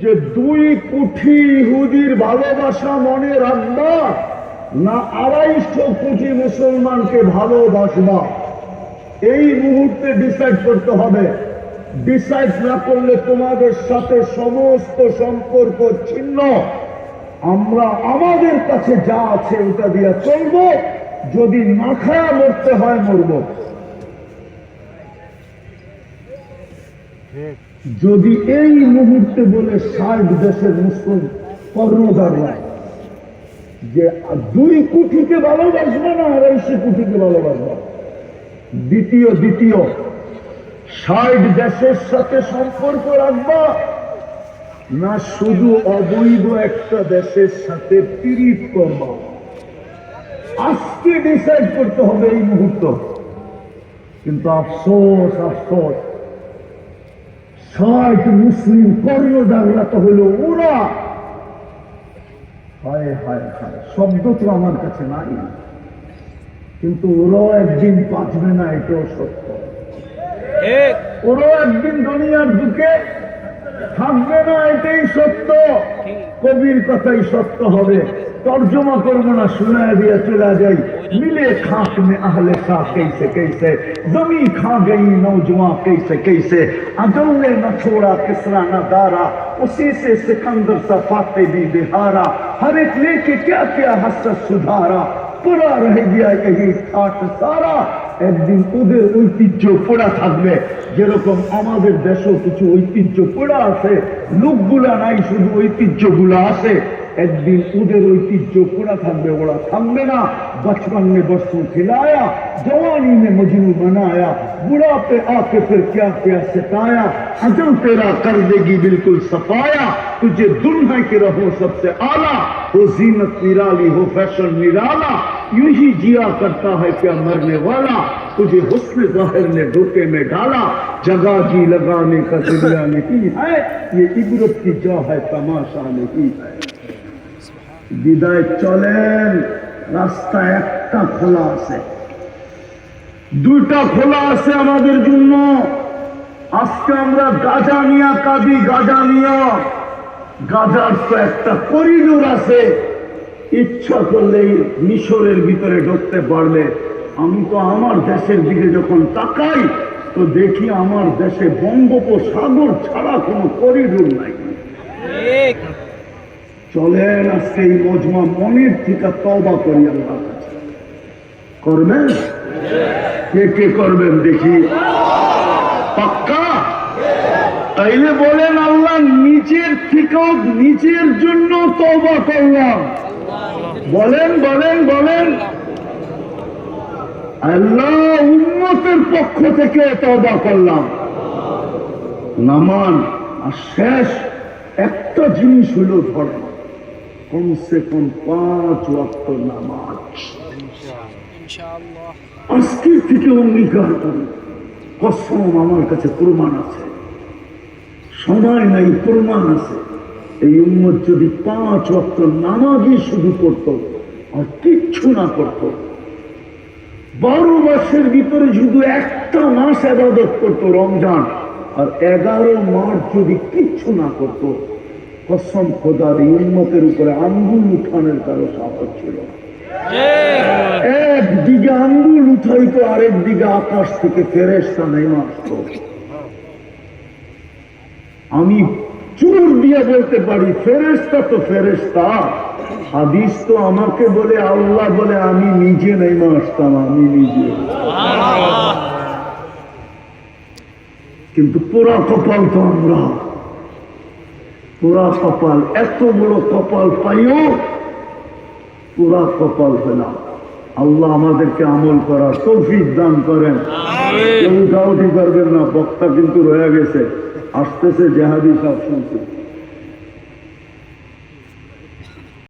যে দুই কোটি ইহুদির ভালোবাসা মনে রাখবা, না আড়াইশো কোটি মুসলমানকে ভালোবাসবা। এই মুহূর্তে ডিসাইড করতে হবে। ডিসাইড না করলে তোমাদের সাথে সমস্ত সম্পর্ক ছিন্ন। আমরা আমাদের কাছে যা আছে ওটা দিয়ে চলবো। যদি না খায়া মরতে হয় মরবো। যদি এই মুহূর্তে বলে ষাট দেশের মুসলিম কর্ণদাররা যে দুই কোটিকে ভালোবাসবে না আড়াইশো কোটিকে ভালোবাসবে দ্বিতীয় দ্বিতীয়, ষাট দেশের সাথে সম্পর্ক রাখবা না, শুধু অবৈধ একটা দেশের সাথে পীড়িত করবা। আজকে ডিসাইড করতে হবে এই মুহূর্ত। কিন্তু আফসোস আফসোস ষাট মুসলিম কর্ণদাররা তো হলো ওরা। হায় হায় হায় শব্দ তো আমার কাছে নাই। কিন্তু ওরাও একদিন বাঁচবে না এটাও সত্য। ওরাও একদিন দুনিয়ার বুকে থাকবে না এটাই সত্য কবির কথাই সত্য হবে তর্জমা করবো না শোনায় দিয়ে চলে যাই मिले खाक में अहले सा कैसे कैसे जमी खा गई नौजवान कैसे कैसे अजल ने न छोड़ा किसरा न दारा उसी से सिकंदर सा फाते भी बिहारा हर एक लेके क्या क्या हसरत सुधारा পুরা রহে গিয়া এই ঠাট সারা একদিন ওদের ঐতিহ্য পোড়া থাকবে। যেরকম আমাদের দেশেও কিছু ঐতিহ্য পোড়া আছে, লোকগুলা নাই, শুধু ঐতিহ্যগুলা আছে। একদিন ওদের ঐতিহ্য পোড়া থাকবে, ওরা থামবে না। বচপন মে বস্তু জওয়ানি মে মজনু বানায়া বুড়া পে আকে ফের ক্যা ক্যা সিখায়া আজম তেরা কর দেগি বিলকুল সফায়া। তুঝে দুলহা কি রহো সবসে আলা হো জিনত নিরালি হো ফ্যাশন নিরালা। यूं ही जिया करता है क्या मरने वाला तुझे हुस्न जाहिर ने धोखे में डाला जगह जी लगाने का दुनिया नहीं है ये इबरत की जा है तमाशा नहीं है বিদায় চলেন রাস্তা একটা খোলা আছে দুইটা খোলা আছে আমাদের জন্য আজকে আমরা গাজা নিয়া কাঁদি গাজা নিয়া গাজার তো একটা করিডোর আছে ইচ্ছা করলেই মিশরের ভিতরে ঢুকতে পারবে। আমি তো আমার দেশের দিকে যখন তাকাই তো দেখি আমার দেশে বঙ্গোপসাগর ছাড়া কোনো করিডোর নাই। চলেন আজকে এই মজমা মনের থেকে তবা করি আল্লাহ কাছে। করবেন? কে কে করবেন দেখি। পাক্কা? তাইলে বলেন আল্লাহ নিজের থেকেও নিজের জন্য তবা করলাম। বলেন বলেন বলেন। আল্লাহ উন্নতের পক্ষ থেকে তবা করলাম। নামান আর শেষ একটা জিনিস হলো ধর্ম। কমসে কম পাঁচ ওয়াক্ত নামাজ। ইনশাআল্লাহ। আজকের থেকে অঙ্গীকার করি কসম আমার কাছে প্রমাণ আছে। সময় নাই প্রমাণ আছে। এই উম্মত যদি পাঁচ ওয়াক্ত নামাজই শুধু করত আর কিচ্ছু না করত বারো মাসের ভিতরে শুধু একটা মাস আবাদত করতো রমজান, আর এগারো মাস যদি কিচ্ছু না করত, কসম খোদার এই উন্মতের উপরে আঙ্গুল উঠানোর কারও সাহস ছিল। একদিকে আঙ্গুল উঠাইতো, আরেক দিকে আকাশ থেকে ফেরেস্তা নেমে আসতো আমি চোর দিয়ে বলতে পারি ফেরেস্তা তো ফেরেস্তা হাদিস তো আমাকে বলে আল্লাহ বলে আমি নিজে নেমে আসতাম আমি নিজে। কিন্তু পুরা কপাল তো আমরা। পুরা কপাল এত বড় কপাল পাইও পুরা কপাল পেলাম আল্লাহ আমাদেরকে আমল করার তৌফিক দান করেন। কেউ উঠাউঠি করবেন না বক্তা কিন্তু রয়ে গেছে। আসতেছে জেহাদি সব শুনছে